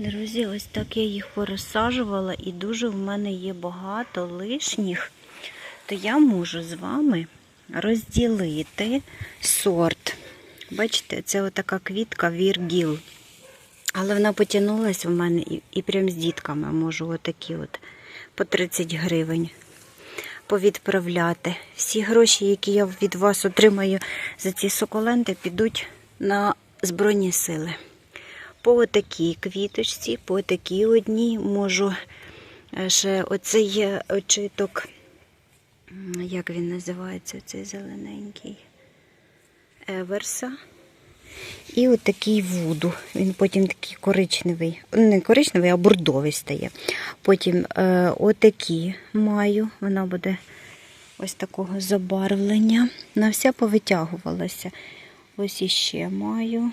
Друзі, ось так я їх порозсаджувала і дуже в мене є багато лишніх, то я можу з вами розділити сорт. Бачите, це отака квітка Віргіл. Але вона потягнулася в мене і, і прям з дітками можу отакі от по 30 гривень повідправляти. Всі гроші, які я від вас отримаю за ці суколенти, підуть на Збройні сили. По отакій квіточці, по отакій одній можу е, ще оцей очиток, як він називається, цей зелененький Еверса. І отакий вуду. Він потім такий коричневий, не коричневий, а бордовий стає. Потім е, отакі маю. Вона буде ось такого забарвлення. На вся повитягувалася. Ось іще маю.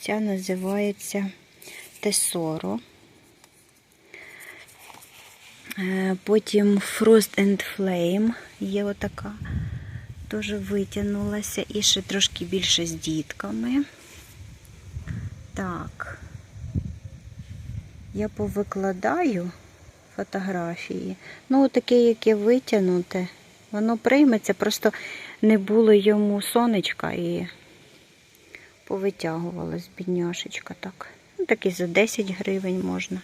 Ця називається Тесоро. Е, Потім Frost and Flame є отака. Теж витягнулася і ще трошки більше з дітками. Так. Я повикладаю фотографії. Ну, таке, яке витягнуте, воно прийметься, просто не було йому сонечка і повитягувалась бідняшечка так. Ну, такі за 10 гривень можна.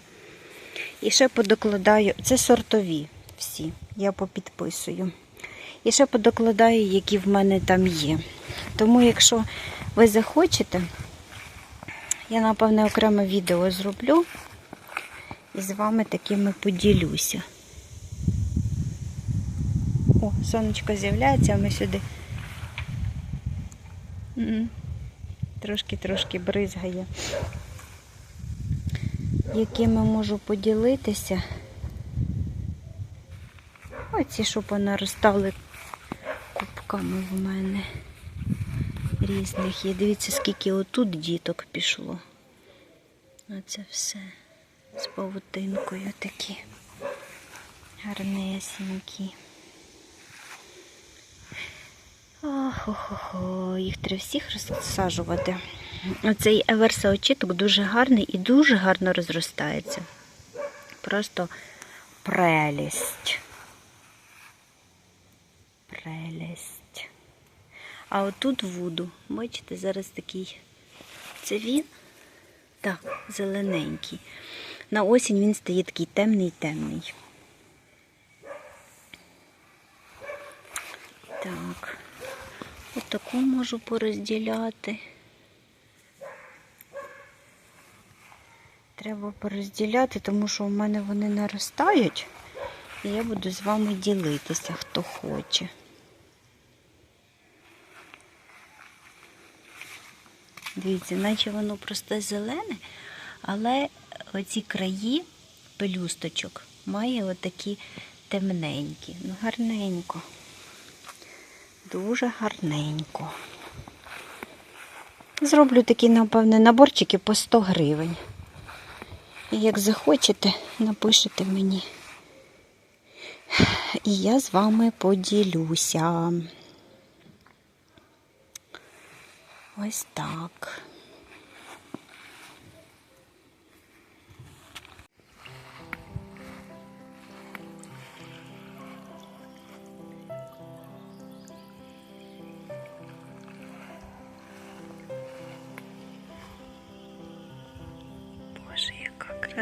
І ще подокладаю, це сортові всі, я попідписую. І ще подокладаю, які в мене там є. Тому, якщо ви захочете, я, напевне, окреме відео зроблю і з вами такими поділюся. О, сонечко з'являється, а ми сюди. Трошки-трошки бризгає. Якими можу поділитися. Оці, що понаростали кубками в мене різних є. Дивіться, скільки отут діток пішло. Оце все з павутинкою такі гарнесенькі. Охо-хо-хо, їх треба всіх розсаджувати. Оцей еверса очіток дуже гарний і дуже гарно розростається. Просто прелість. Прелість. А отут вуду, бачите, зараз такий. Це він? Так, зелененький. На осінь він стає такий темний-темний. Так. Отаку можу порозділяти. Треба порозділяти, тому що у мене вони наростають. І я буду з вами ділитися, хто хоче. Дивіться, наче воно просто зелене, але оці краї пелюсточок має отакі темненькі. Ну, гарненько. Дуже гарненько. Зроблю такі, напевне, наборчики по 100 гривень. І як захочете, напишете мені. І я з вами поділюся. Ось так.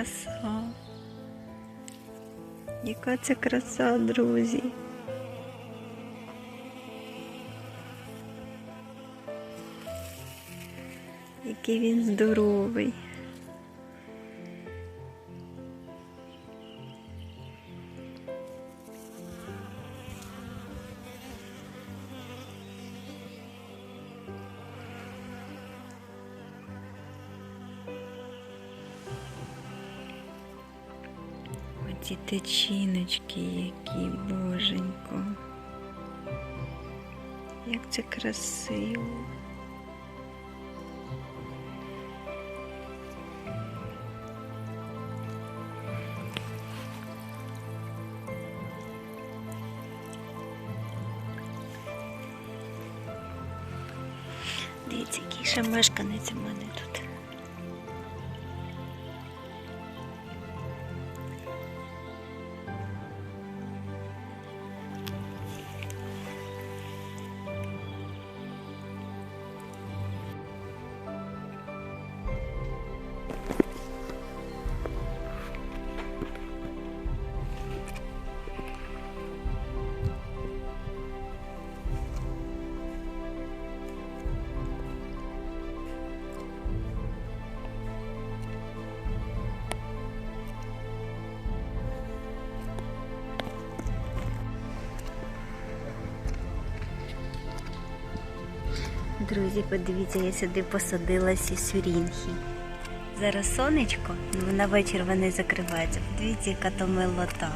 Краса. Яка це краса, друзі. Який він здоровий. Це красиво. Дивіться, який ще мешканець у мене тут. Друзі, подивіться, я сюди посадила сюрінхі. Зараз сонечко, ну на вечір вони закриваються. Подивіться, яка то милота.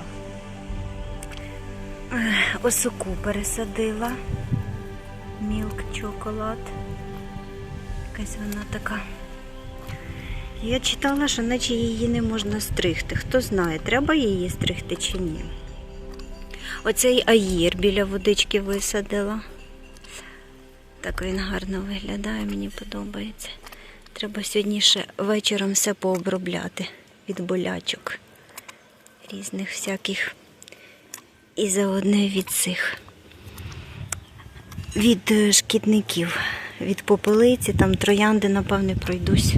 Осоку пересадила. Мілк чоколад. Якась вона така. Я читала, що наче її не можна стригти. Хто знає, треба її стригти чи ні. Оцей аїр біля водички висадила. Так він гарно виглядає, мені подобається. Треба сьогодні ще вечором все пообробляти від болячок різних всяких. І заодно від цих. Від е, шкідників, від попелиці, там троянди, напевне, пройдусь.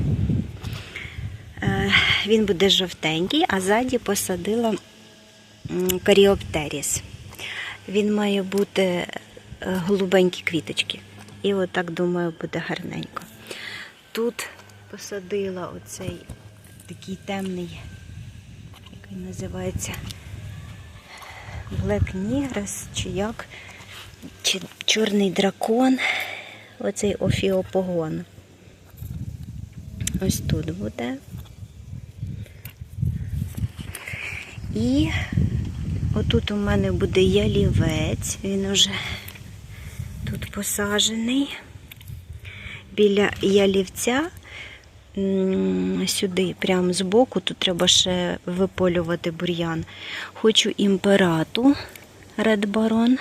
Е, Він буде жовтенький, а ззаді посадила каріоптеріс. Він має бути е, голубенькі квіточки. І отак, думаю, буде гарненько. Тут посадила оцей такий темний, як він називається, Black Nigres, чи як, чи чорний дракон, оцей офіопогон. Ось тут буде. І отут у мене буде ялівець, він уже тут посаджений. Біля ялівця сюди, прямо з боку, тут треба ще виполювати бур'ян. Хочу імперату Red Baron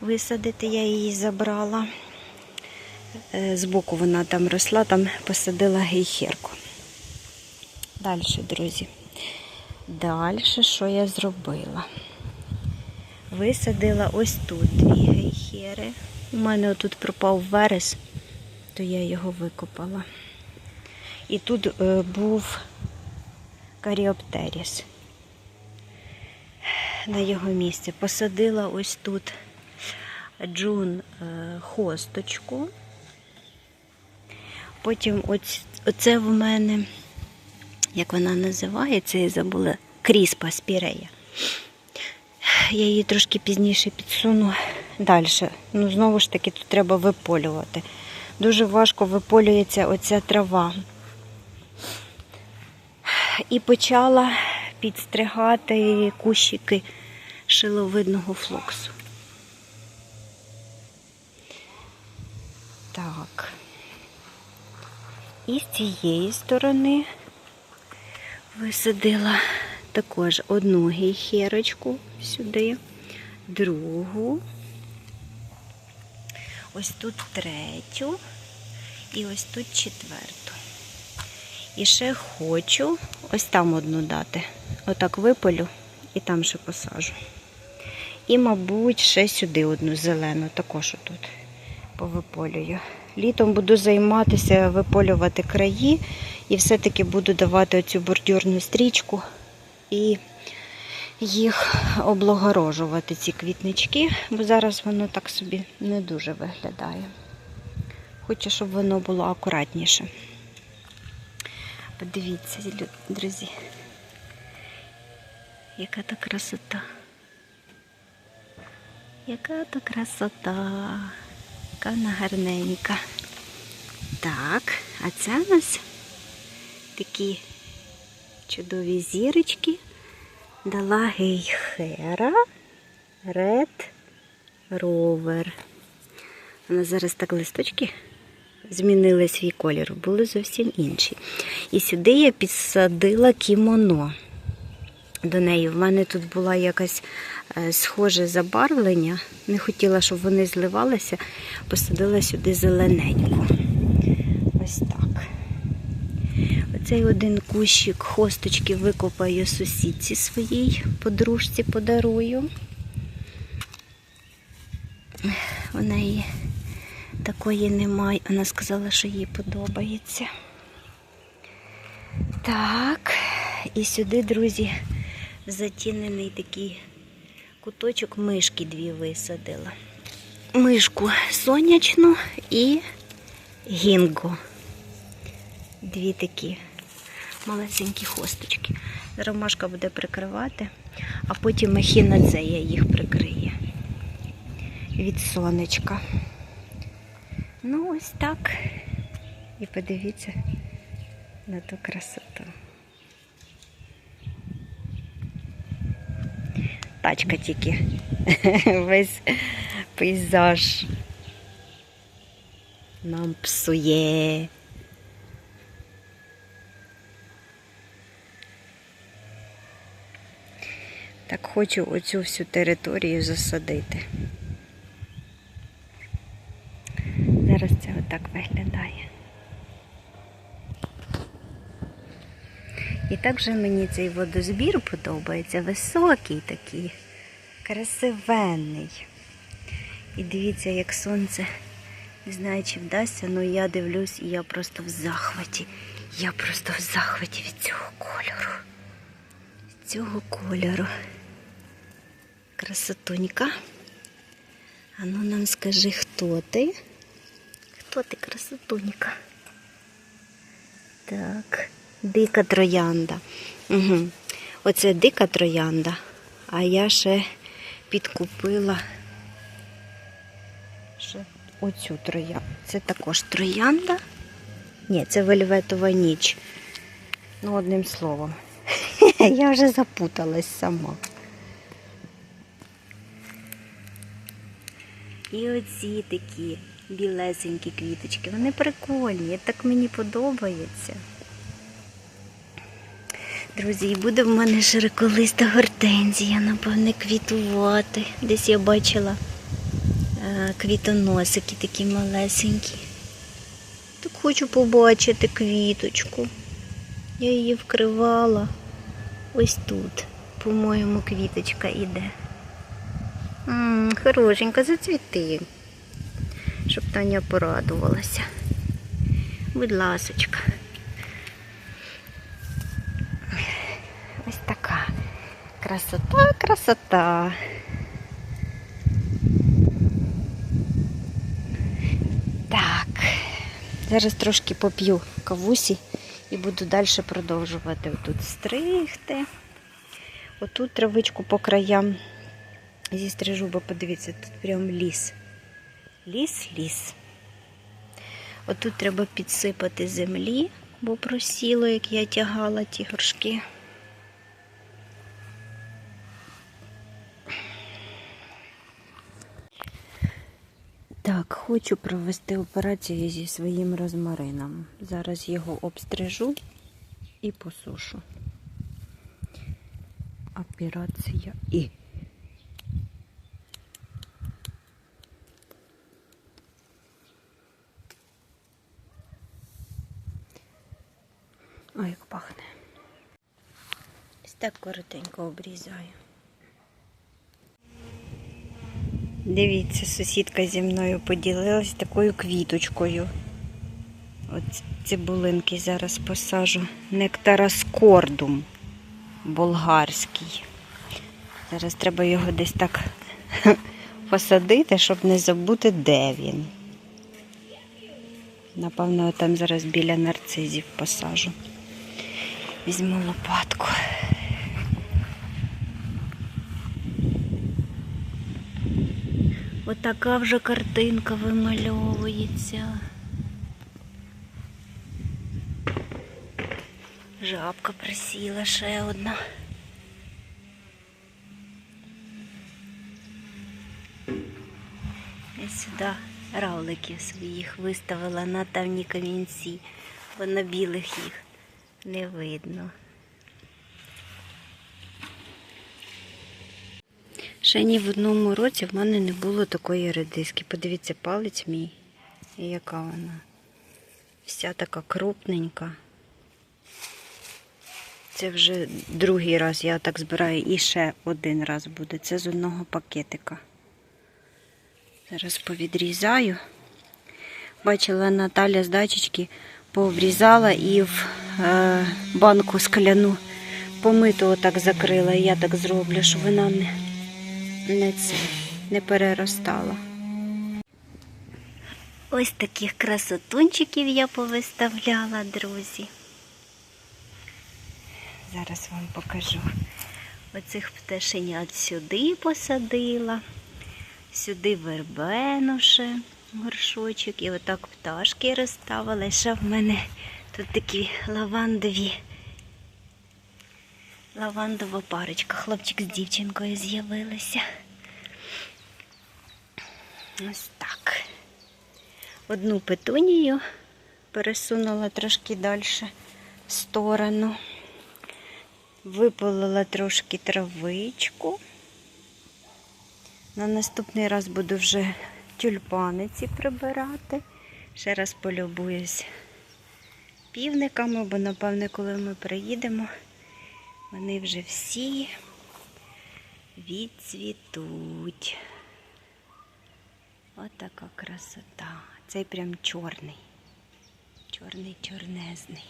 висадити, я її забрала. Е, Збоку вона там росла, там посадила гейхерку. Далі, друзі. Далі, що я зробила? Висадила ось тут дві гейхери. У мене отут пропав верес, то я його викопала. І тут е, був каріоптеріс на його місці. Посадила ось тут джун е, хосточку. Потім оць, оце в мене, як вона називається, я забула, кріспа спірея. Я її трошки пізніше підсуну далі. Ну, знову ж таки, тут треба виполювати. Дуже важко виполюється оця трава. І почала підстригати кущики шиловидного флоксу. Так. І з цієї сторони висадила також одну гейхерочку сюди, другу, ось тут третю і ось тут четверту. І ще хочу ось там одну дати. Отак виполю і там ще посажу. І, мабуть, ще сюди одну зелену, також отут повиполюю. Літом буду займатися виполювати краї і все-таки буду давати оцю бордюрну стрічку і їх облагорожувати, ці квітнички, бо зараз воно так собі не дуже виглядає. Хочу, щоб воно було акуратніше. Подивіться, друзі, яка то красота. Яка то красота. Яка вона гарненька. Так, а це у нас такі чудові зірочки. Дала гейхера Red Rover. Вона зараз так листочки змінили свій колір, були зовсім інші. І сюди я підсадила кімоно до неї. В мене тут була якась е, схоже забарвлення. Не хотіла, щоб вони зливалися, посадила сюди зелененьку. Ось так. Оцей один кущик хосточки викопаю сусідці своїй подружці подарую. У неї такої немає. Вона сказала, що їй подобається. Так, і сюди, друзі, затінений такий куточок мишки дві висадила. Мишку сонячну і гінго. Дві такі малесенькі хосточки. Ромашка буде прикривати, а потім ехінацея їх прикриє від сонечка. Ну, ось так. І подивіться на ту красоту. Тачка тільки. Весь пейзаж нам псує. Так хочу оцю всю територію засадити. Зараз це отак виглядає. І також мені цей водозбір подобається. Високий такий, красивенний. І дивіться, як сонце. Не знаю, чи вдасться, але я дивлюсь і я просто в захваті. Я просто в захваті від цього кольору. Від цього кольору. Красотонька. А ну нам скажи, хто ти? Хто ти, красотонька? Так, дика троянда. Угу. Оце дика троянда, а я ще підкупила ще оцю троянду. Це також троянда. Ні, це вельветова ніч. Ну, одним словом. Я вже запуталась сама. І оці такі білесенькі квіточки. Вони прикольні, так мені подобається. Друзі, і буде в мене широколиста гортензія, напевне, квітувати. Десь я бачила е, квітоносики такі малесенькі. Так хочу побачити квіточку. Я її вкривала. Ось тут, по-моєму, квіточка іде. М, зацвіти. Щоб Таня порадувалася. Будь ласочка. Ось така красота, красота. Так, зараз трошки поп'ю кавусі і буду далі продовжувати тут стригти. Отут травичку по краям зістрижу, бо подивіться, тут прям ліс. Ліс, ліс. Отут треба підсипати землі, бо просіло, як я тягала ті горшки. Так, хочу провести операцію зі своїм розмарином. Зараз його обстрижу і посушу. Операція і. Ой, як пахне. Ось так коротенько обрізаю. Дивіться, сусідка зі мною поділилась такою квіточкою. От цибулинки зараз посажу. Нектараскордум болгарський. Зараз треба його десь так посадити, щоб не забути, де він. Напевно, там зараз біля нарцизів посажу. Візьму лопатку. Отака вже картинка вимальовується. Жабка присіла ще одна. Я сюди равликів своїх виставила на давні камінці, бо на білих їх не видно. Ще ні в одному році в мене не було такої редиски. Подивіться, палець мій, яка вона. Вся така крупненька. Це вже другий раз я так збираю і ще один раз буде. Це з одного пакетика. Зараз повідрізаю. Бачила Наталя з дачечки, пообрізала і в банку скляну помиту отак закрила. І я так зроблю, щоб вона не, не, це, не переростала. Ось таких красотунчиків я повиставляла, друзі. Зараз вам покажу. Оцих пташенят сюди посадила, сюди вербену ще. горшочок. І отак пташки розставила. Ще в мене тут такі лавандові. Лавандова парочка. Хлопчик з дівчинкою з'явилися. Ось так. Одну петунію пересунула трошки далі в сторону. Випалила трошки травичку. На наступний раз буду вже тюльпаниці прибирати. Ще раз полюбуюсь півниками, бо, напевне, коли ми приїдемо, вони вже всі відцвітуть. Ось така красота. Цей прям чорний. Чорний чорнезний.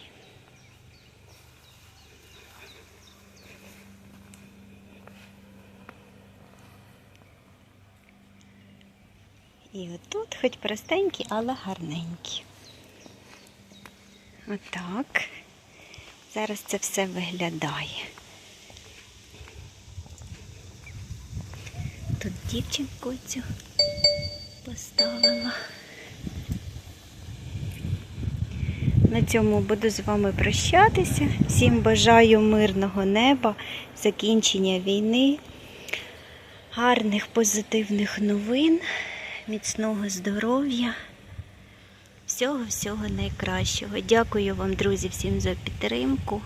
І отут хоч простенькі, але гарненькі. Отак. Зараз це все виглядає. Тут дівчинку цю поставила. На цьому буду з вами прощатися. Всім бажаю мирного неба, закінчення війни, гарних позитивних новин, міцного здоров'я. Всього-всього найкращого. Дякую вам, друзі, всім за підтримку.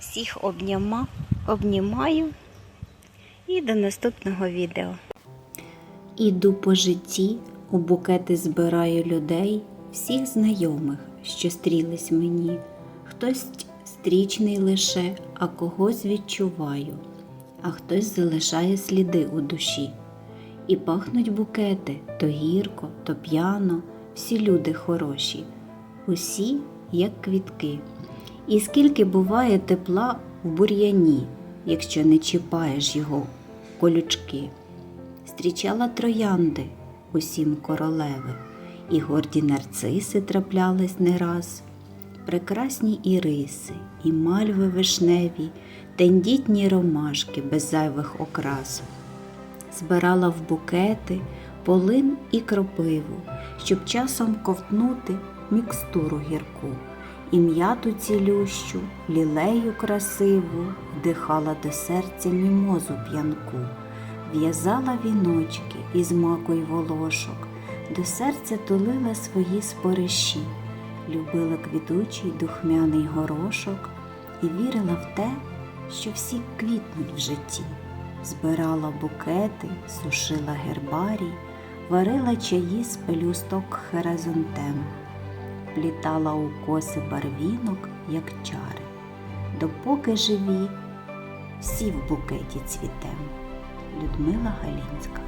Всіх обняма, обнімаю і до наступного відео. Іду по житті, у букети збираю людей, всіх знайомих, що стрілись мені. Хтось стрічний лише, а когось відчуваю, а хтось залишає сліди у душі. І пахнуть букети то гірко, то п'яно, всі люди хороші, усі як квітки. І скільки буває тепла в бур'яні, якщо не чіпаєш його колючки. Стрічала троянди усім королеви, і горді нарциси траплялись не раз, прекрасні іриси, і мальви вишневі, тендітні ромашки без зайвих окрасок збирала в букети полин і кропиву, щоб часом ковтнути мікстуру гірку, і м'яту цілющу, лілею красиву, вдихала до серця мімозу п'янку, в'язала віночки із маку й волошок, до серця тулила свої спориші, любила квітучий духмяний горошок і вірила в те, що всі квітнуть в житті. Збирала букети, сушила гербарій, варила чаї з пелюсток херезонтем, плітала у коси барвінок, як чари, допоки живі, всі в букеті цвітем. Людмила Галінська